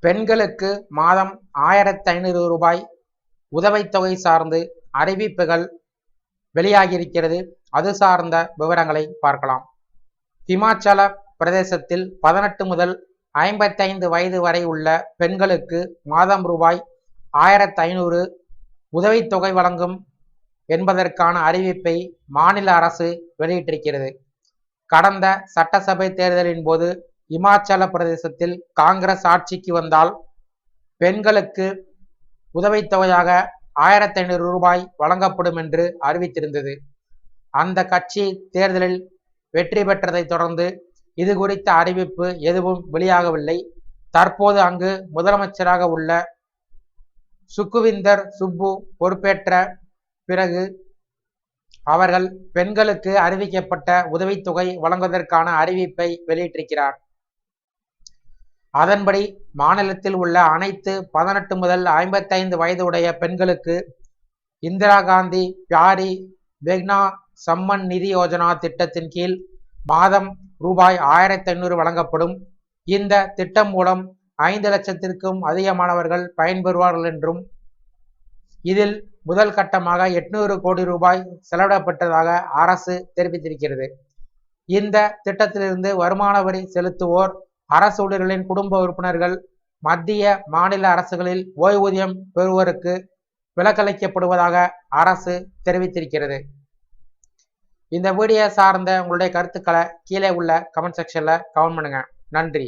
பெண்களுக்கு மாதம் ஆயிரத்தி ஐநூறு ரூபாய் உதவித்தொகை சார்ந்து அறிவிப்புகள் வெளியாகியிருக்கிறது. அது சார்ந்த விவரங்களை பார்க்கலாம். இமாச்சல பிரதேசத்தில் பதினெட்டு முதல் ஐம்பத்தைந்து வயது வரை உள்ள பெண்களுக்கு மாதம் ரூபாய் ஆயிரத்தி ஐநூறு உதவித்தொகை வழங்கும் என்பதற்கான அறிவிப்பை மாநில அரசு வெளியிட்டிருக்கிறது. கடந்த சட்டசபை தேர்தலின் போது இமாச்சல பிரதேசத்தில் காங்கிரஸ் ஆட்சிக்கு வந்தால் பெண்களுக்கு உதவித்தொகையாக ஆயிரத்தி ஐநூறு ரூபாய் வழங்கப்படும் என்று அறிவித்திருந்தது. அந்த கட்சி தேர்தலில் வெற்றி பெற்றதை தொடர்ந்து இது குறித்த அறிவிப்பு எதுவும் வெளியாகவில்லை. தற்போது அங்கு முதலமைச்சராக உள்ள சுக்குவிந்தர் சுப்பு பொறுப்பேற்ற பிறகு அவர்கள் பெண்களுக்கு அறிவிக்கப்பட்ட உதவித்தொகை வழங்குவதற்கான அறிவிப்பை வெளியிட்டிருக்கிறார். அதன்படி மாநிலத்தில் உள்ள அனைத்து பதினெட்டு முதல் ஐம்பத்தைந்து வயது உடைய பெண்களுக்கு இந்திரா காந்தி பியாரி வெக்னா சம்மன் நிதி யோஜனா திட்டத்தின் கீழ் மாதம் ரூபாய் ஆயிரத்தி ஐநூறு வழங்கப்படும். இந்த திட்டம் மூலம் ஐந்து லட்சத்திற்கும் அதிகமானவர்கள் பயன்பெறுவார்கள் என்றும் இதில் முதல் கட்டமாக எட்நூறு கோடி ரூபாய் செலவிடப்பட்டதாக அரசு தெரிவித்திருக்கிறது. இந்த திட்டத்திலிருந்து வருமான வரி செலுத்துவோர் அரசு ஊழியர்களின் குடும்ப உறுப்பினர்கள் மத்திய மாநில அரசுகளில் ஓய்வூதியம் பெறுவோருக்கு விலக்களிக்கப்படுவதாக அரசு தெரிவித்திருக்கிறது. இந்த வீடியோ சார்ந்த உங்களுடைய கருத்துக்களை கீழே உள்ள கமெண்ட் செக்ஷனில் கமெண்ட் நன்றி.